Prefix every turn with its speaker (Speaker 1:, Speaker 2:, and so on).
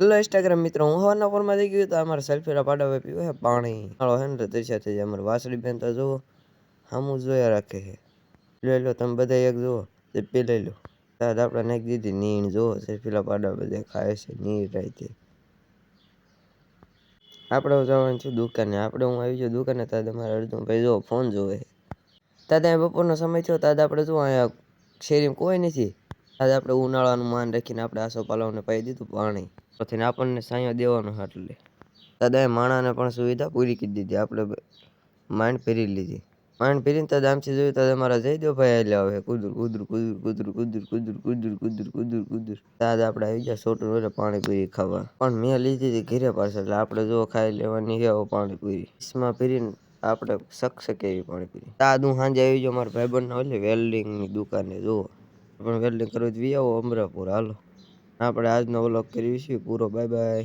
Speaker 1: Hello Instagram મિત્રો, હું હવારના પોરમાં થઈ ગયું તો અમારે સેલ્ફીના પાડા પીવું છે પાણી. હાલો, હે ને તરસ્યા થઈ જાય. અમારે વાસળી બેન તો જુઓ સામું જોયા રાખે છે. લઈ લો, તમે બધા એક જુઓ, તે પી લઈ લો. દાદા આપણે નાખી દીધી નીણ, જુઓ સેલ્ફીના પાડા બધા ખાય છે, નીણ રાતે આપણે જવાનું છું દુકાને. આપણે હું આવી છું દુકાને તાદ અમારે અડધું ભાઈ જુઓ ફોન જોવે. દાદા બપોરનો સમય થયો દાદા આપણે જો અહીંયા શેરીમાં કોઈ નથી. તાદ આપણે ઉનાળાનું માન રાખીને આપણે આસો પાલવને પાઈ દીધું પાણી. પછી આપણને સાંયો દેવાનો એટલે દાદાએ માણાને પણ સુવિધા પૂરી કરી દીધી. આપણે માંડ ફેરી લીધી. માંડ ફેરીને તદ આમથી જોયું તો અમારા ભાઈ એટલે આવે કુદર કુદર કુદર કુદર કુદર કુદર કુદર કુદર કુદર કુદર. તાજ આપણે આવી ગયા સોટું એટલે પાણીપુરી ખાવા. પણ મેં લીધી હતી ઘરે પાછળ. એટલે આપણે જો ખાઈ લેવાની છે પાણીપુરી. ઈસમાં ફેરીને આપણે શકશે એવી પાણીપુરી. તાદ હું સાંજે આવી ગયો. મારા ભાઈબંધના એટલે વેલ્ડિંગની દુકાને જુઓ. પણ વેલ્ડિંગ કરવું તો આવો અમરાપુર. હાલો. આપણે આજનો વ્લોગ છીએ. પૂરો બાય બાય.